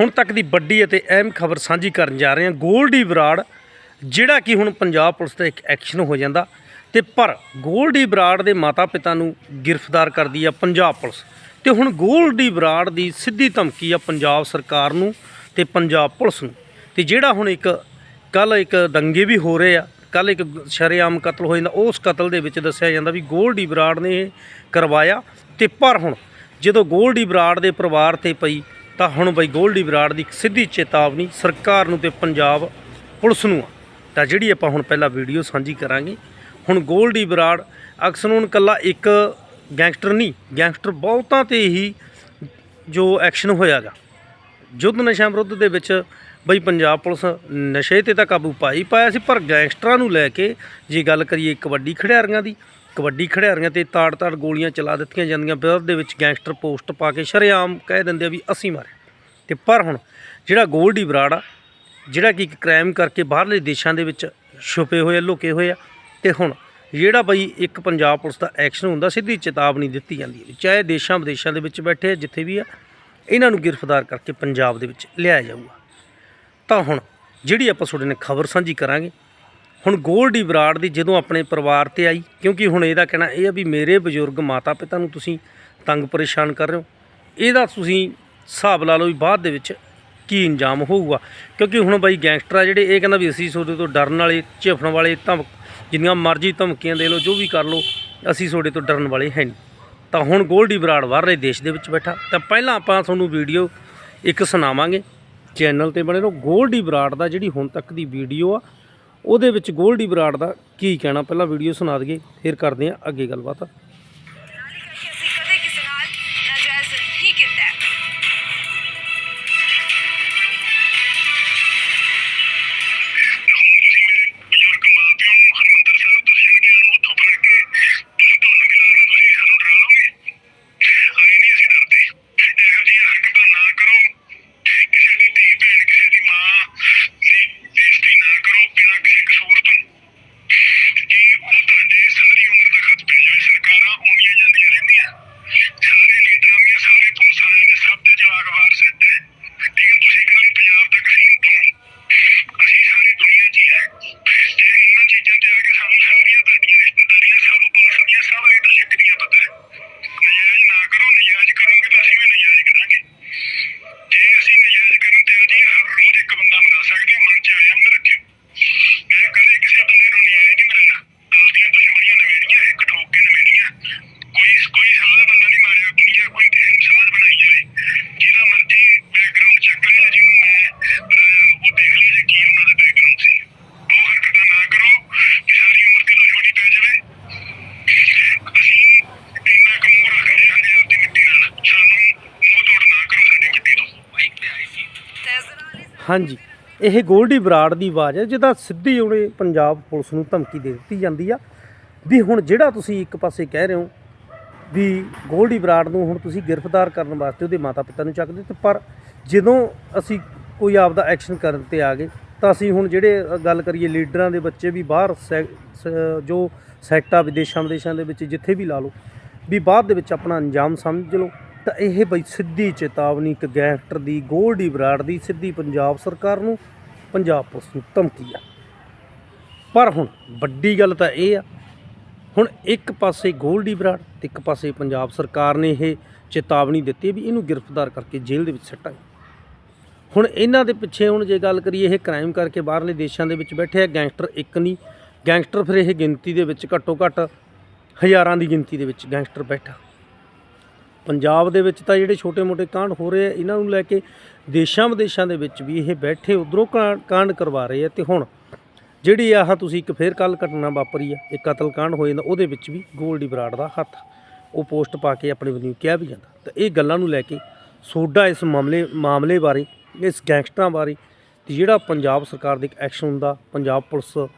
ਹੁਣ ਤੱਕ ਦੀ ਵੱਡੀ ਅਤੇ ਅਹਿਮ ਖਬਰ ਸਾਂਝੀ ਕਰਨ ਜਾ ਰਹੇ ਹਾਂ। ਗੋਲਡੀ ਬਰਾੜ, ਜਿਹੜਾ ਕਿ ਹੁਣ ਪੰਜਾਬ ਪੁਲਿਸ ਦਾ ਇੱਕ ਐਕਸ਼ਨ ਹੋ ਜਾਂਦਾ ਤੇ ਪਰ ਗੋਲਡੀ ਬਰਾੜ ਦੇ ਮਾਤਾ-ਪਿਤਾ ਨੂੰ ਗ੍ਰਿਫਤਾਰ ਕਰਦੀ ਆ ਪੰਜਾਬ ਪੁਲਿਸ। ਤੇ ਹੁਣ ਗੋਲਡੀ ਬਰਾੜ ਦੀ ਸਿੱਧੀ ਧਮਕੀ ਆ ਪੰਜਾਬ ਸਰਕਾਰ ਨੂੰ ਤੇ ਪੰਜਾਬ ਪੁਲਿਸ ਨੂੰ। ਤੇ ਜਿਹੜਾ ਹੁਣ ਇੱਕ, ਕੱਲ ਇੱਕ ਦੰਗੇ ਵੀ ਹੋ ਰਹੇ ਆ, ਕੱਲ ਇੱਕ ਸ਼ਰੇਆਮ ਕਤਲ ਹੋ ਜਾਂਦਾ, ਉਸ ਕਤਲ ਦੇ ਵਿੱਚ ਦੱਸਿਆ ਜਾਂਦਾ ਵੀ ਗੋਲਡੀ ਬਰਾੜ ਨੇ ਇਹ ਕਰਵਾਇਆ। ਤੇ ਪਰ ਹੁਣ ਜਦੋਂ ਗੋਲਡੀ ਬਰਾੜ ਦੇ ਪਰਿਵਾਰ ਤੇ ਪਈ ਤਾਂ ਹੁਣ ਬਈ ਗੋਲਡੀ ਬਰਾੜ ਦੀ ਇੱਕ ਸਿੱਧੀ ਚੇਤਾਵਨੀ ਸਰਕਾਰ ਨੂੰ ਤੇ ਪੰਜਾਬ ਪੁਲਿਸ ਨੂੰ ਆ। ਤਾਂ ਜਿਹੜੀ ਆਪਾਂ ਹੁਣ ਪਹਿਲਾਂ ਵੀਡੀਓ ਸਾਂਝੀ ਕਰਾਂਗੇ, ਹੁਣ ਗੋਲਡੀ ਬਰਾੜ ਅਕਸਰ ਹੁਣ ਇਕੱਲਾ ਇੱਕ ਗੈਂਗਸਟਰ ਨਹੀਂ, ਗੈਂਗਸਟਰ ਬਹੁਤਾਂ ਤੇ ਹੀ ਜੋ ਐਕਸ਼ਨ ਹੋਇਆਗਾ। ਯੁੱਧ ਨਸ਼ਾ ਵਿਰੁੱਧ ਦੇ ਵਿੱਚ ਬਈ ਪੰਜਾਬ ਪੁਲਿਸ ਨਸ਼ੇ ਤੇ ਤਾਂ ਕਾਬੂ ਪਾਈ ਪਾਇਆ ਸੀ ਪਰ ਗੈਂਗਸਟਰਾਂ ਨੂੰ ਲੈ ਕੇ ਜੇ ਗੱਲ ਕਰੀਏ ਕਬੱਡੀ ਖਿਡਾਰੀਆਂ ਦੀ ਕਬੱਡੀ ਖਿਡਾਰੀਆਂ ਤੇ ਤਾੜ-ਤਾੜ ਗੋਲੀਆਂ ਚਲਾ ਦਿੱਤੀਆਂ ਜਾਂਦੀਆਂ ਵਿਰੋਧ ਦੇ ਵਿੱਚ ਗੈਂਗਸਟਰ ਪੋਸਟ ਪਾ ਕੇ ਸ਼ਰੇਆਮ ਕਹਿ ਦਿੰਦੇ ਆ ਵੀ ਅਸੀਂ ਮਾਰੇ। ਤੇ ਪਰ ਹੁਣ ਜਿਹੜਾ ਗੋਲਡੀ ਬਰਾੜ ਆ ਜਿਹੜਾ ਕਿ ਇੱਕ ਕ੍ਰਾਈਮ ਕਰਕੇ ਬਾਹਰਲੇ ਦੇਸ਼ਾਂ ਦੇ ਵਿੱਚ ਛੁਪੇ ਹੋਏ ਲੁਕੇ ਹੋਏ ਆ ਤੇ ਹੁਣ ਜਿਹੜਾ ਬਈ ਇੱਕ ਪੰਜਾਬ ਪੁਲਿਸ ਦਾ ਐਕਸ਼ਨ ਹੁੰਦਾ ਸਿੱਧੀ ਚੇਤਾਵਨੀ ਦਿੱਤੀ ਜਾਂਦੀ ਹੈ ਚਾਹੇ ਦੇਸ਼ਾਂ ਵਿਦੇਸ਼ਾਂ ਦੇ ਵਿੱਚ ਬੈਠੇ ਆ, ਜਿੱਥੇ ਵੀ ਆ ਇਹਨਾਂ ਨੂੰ ਗ੍ਰਿਫਤਾਰ ਕਰਕੇ ਪੰਜਾਬ ਦੇ ਵਿੱਚ ਲਿਆਇਆ ਜਾਊਗਾ। ਤਾਂ ਹੁਣ ਜਿਹੜੀ ਆਪਾਂ ਤੁਹਾਡੇ ਨਾਲ ਖਬਰ ਸਾਂਝੀ ਕਰਾਂਗੇ, ਹੁਣ ਗੋਲਡੀ ਬਰਾੜ ਦੀ ਜਦੋਂ ਆਪਣੇ ਪਰਿਵਾਰ ਤੇ ਆਈ, ਕਿਉਂਕਿ ਹੁਣ ਇਹਦਾ ਕਹਿਣਾ ਇਹ ਆ ਵੀ ਮੇਰੇ ਬਜ਼ੁਰਗ ਮਾਤਾ ਪਿਤਾ ਨੂੰ ਤੁਸੀਂ ਤੰਗ ਪਰੇਸ਼ਾਨ ਕਰ ਰਹੇ ਹੋ, ਇਹਦਾ ਤੁਸੀਂ ਹਿਸਾਬ ਲਾ ਲਓ ਵੀ ਬਾਅਦ ਦੇ ਵਿੱਚ ਕੀ ਇੰਜਾਮ ਹੋਊਗਾ। ਕਿਉਂਕਿ ਹੁਣ ਬਾਈ ਗੈਂਗਸਟਰ ਆ ਜਿਹੜੇ, ਇਹ ਕਹਿੰਦਾ ਵੀ ਅਸੀਂ ਤੁਹਾਡੇ ਤੋਂ ਡਰਨ ਵਾਲੇ, ਝਿਫਣ ਵਾਲੇ ਧਮਕ, ਜਿੰਨੀਆਂ ਮਰਜ਼ੀ ਧਮਕੀਆਂ ਦੇ ਲਓ, ਜੋ ਵੀ ਕਰ ਲਓ, ਅਸੀਂ ਤੁਹਾਡੇ ਤੋਂ ਡਰਨ ਵਾਲੇ ਹੈ ਨਹੀਂ। ਤਾਂ ਹੁਣ ਗੋਲਡੀ ਬਰਾੜ ਬਾਹਰਲੇ ਦੇਸ਼ ਦੇ ਵਿੱਚ ਬੈਠਾ। ਤਾਂ ਪਹਿਲਾਂ ਆਪਾਂ ਤੁਹਾਨੂੰ ਵੀਡੀਓ ਇੱਕ ਸੁਣਾਵਾਂਗੇ। ਚੈਨਲ ਤੇ ਬਣੇ ਰਹੋ। ਗੋਲਡੀ ਬਰਾੜ ਦਾ ਜਿਹੜੀ ਹੁਣ ਤੱਕ ਦੀ ਵੀਡੀਓ ਆ, ਉਹਦੇ ਵਿੱਚ ਗੋਲਡੀ ਬਰਾੜ ਦਾ ਕੀ ਕਹਿਣਾ? ਪਹਿਲਾਂ ਵੀਡੀਓ ਸੁਣਾ ਦਈਏ, ਫਿਰ ਕਰਦੇ ਹਾਂ ਅੱਗੇ ਗੱਲਬਾਤ। ਹਾਂਜੀ। ਇਹ ਗੋਲਡੀ ਬਰਾੜ ਦੀ ਆਵਾਜ਼ ਹੈ, ਜਿਹਦਾ ਸਿੱਧੀ ਉਹਨੇ ਪੰਜਾਬ ਪੁਲਿਸ ਨੂੰ ਧਮਕੀ ਦੇ ਦਿੱਤੀ ਜਾਂਦੀ ਆ। ਵੀ ਹੁਣ ਜਿਹੜਾ ਤੁਸੀਂ ਇੱਕ ਪਾਸੇ ਕਹਿ ਰਹੇ ਹੋ ਵੀ ਗੋਲਡੀ ਬਰਾੜ ਨੂੰ ਹੁਣ ਤੁਸੀਂ ਗ੍ਰਿਫਤਾਰ ਕਰਨ ਵਾਸਤੇ ਉਹਦੇ ਮਾਤਾ-ਪਿਤਾ ਨੂੰ ਚੱਕਦੇ ਤੇ ਪਰ ਜਦੋਂ ਅਸੀਂ ਕੋਈ ਆਪਦਾ ਐਕਸ਼ਨ ਕਰਨ ਤੇ ਆ ਗਏ, ਤਾਂ ਅਸੀਂ ਹੁਣ ਜਿਹੜੇ ਗੱਲ ਕਰੀਏ ਲੀਡਰਾਂ ਦੇ ਬੱਚੇ ਵੀ ਬਾਹਰ ਸੈ- ਸ- ਜੋ ਸੈਕਟਾ ਵਿਦੇਸ਼ਾਂ ਵਿਦੇਸ਼ਾਂ ਦੇ ਵਿੱਚ ਜਿੱਥੇ ਵੀ ਲਾ ਲਓ, ਵੀ ਬਾਅਦ ਦੇ ਵਿੱਚ ਆਪਣਾ ਅੰਜਾਮ ਸਮਝ ਲਓ। ਤਾਂ ਇਹ ਬਈ ਸਿੱਧੀ ਚੇਤਾਵਨੀ ਇੱਕ ਗੈਂਗਸਟਰ ਦੀ ਗੋਲਡੀ ਬਰਾੜ ਦੀ ਸਿੱਧੀ ਪੰਜਾਬ ਸਰਕਾਰ ਨੂੰ, ਪੰਜਾਬ ਪੁਲਿਸ ਨੂੰ ਧਮਕੀ ਆ। ਪਰ ਹੁਣ ਵੱਡੀ ਗੱਲ ਤਾਂ ਇਹ ਆ, ਹੁਣ ਇੱਕ ਪਾਸੇ ਗੋਲਡੀ ਬਰਾੜ ਤੇ ਇੱਕ ਪਾਸੇ ਪੰਜਾਬ ਸਰਕਾਰ ਨੇ ਇਹ ਚੇਤਾਵਨੀ ਦਿੱਤੀ ਵੀ ਇਹਨੂੰ ਗ੍ਰਿਫਤਾਰ ਕਰਕੇ ਜੇਲ੍ਹ ਦੇ ਵਿੱਚ ਸੱਟਾਂਗੇ ਹੁਣ ਇਹਨਾਂ ਦੇ ਪਿੱਛੇ ਹੁਣ ਜੇ ਗੱਲ ਕਰੀਏ, ਇਹ ਕ੍ਰਾਈਮ ਕਰਕੇ ਬਾਹਰਲੇ ਦੇਸ਼ਾਂ ਦੇ ਵਿੱਚ ਬੈਠੇ ਆ, ਗੈਂਗਸਟਰ ਇੱਕ ਨਹੀਂ, ਗੈਂਗਸਟਰ ਫਿਰ ਇਹ ਗਿਣਤੀ ਦੇ ਵਿੱਚ ਘੱਟੋ ਘੱਟ ਹਜ਼ਾਰਾਂ ਦੀ ਗਿਣਤੀ ਦੇ ਵਿੱਚ ਗੈਂਗਸਟਰ ਬੈਠਾ। ਪੰਜਾਬ ਦੇ ਵਿੱਚ ਤਾਂ ਜਿਹੜੇ ਛੋਟੇ-ਮੋਟੇ ਕਾਂਡ ਹੋ ਰਹੇ ਆ, ਇਹਨਾਂ ਨੂੰ ਲੈ ਕੇ ਦੇਸ਼ਾਂ ਵਿਦੇਸ਼ਾਂ ਦੇ ਵਿੱਚ ਵੀ ਇਹ ਬੈਠੇ ਉਧਰੋਂ ਕਾਂਡ ਕਰਵਾ ਰਹੇ ਆ। ਤੇ ਹੁਣ ਜਿਹੜੀ ਆਹ ਤੁਸੀਂ ਇੱਕ ਫੇਰ ਕੱਲ ਘਟਨਾ ਵਾਪਰੀ ਆ ਇੱਕ ਕਤਲकांड ਹੋ ਜਾਂਦਾ, ਉਹਦੇ ਵਿੱਚ ਵੀ ਗੋਲਡੀ ਬਰਾੜ ਦਾ ਹੱਥ ਉਹ ਪੋਸਟ ਪਾ ਕੇ ਆਪਣੇ ਵੱਲੋਂ ਕਿਹਾ ਵੀ ਜਾਂਦਾ। ਤਾਂ ਇਹ ਗੱਲਾਂ ਨੂੰ ਲੈ ਕੇ ਸੋਡਾ ਇਸ ਮਾਮਲੇ ਮਾਮਲੇ ਬਾਰੇ, ਇਸ ਗੈਂਗਸਟਰਾਂ ਬਾਰੇ ਤੇ ਜਿਹੜਾ ਪੰਜਾਬ ਸਰਕਾਰ ਦੇ ਇੱਕ ਐਕਸ਼ਨ ਹੁੰਦਾ, ਪੰਜਾਬ ਪੁਲਿਸ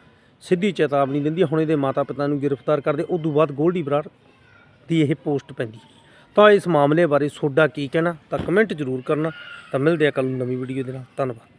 ਸਿੱਧੀ ਚੇਤਾਵਨੀ ਦਿੰਦੀ ਹੁਣ ਇਹਦੇ ਮਾਤਾ ਪਿਤਾ ਨੂੰ ਗ੍ਰਿਫਤਾਰ ਕਰਦੇ, ਉਸ ਤੋਂ ਬਾਅਦ ਗੋਲਡੀ ਬਰਾੜ ਦੀ ਇਹ ਪੋਸਟ ਪੈਂਦੀ। ਹੈ ਤਾਂ ਇਸ ਮਾਮਲੇ ਬਾਰੇ ਤੁਹਾਡਾ ਕੀ ਕਹਿਣਾ? ਤਾਂ ਕਮੈਂਟ ਜ਼ਰੂਰ ਕਰਨਾ। ਤਾਂ ਮਿਲਦੇ ਆ ਕੱਲ ਨਵੀਂ ਵੀਡੀਓ ਦੇ ਨਾਲ। ਧੰਨਵਾਦ।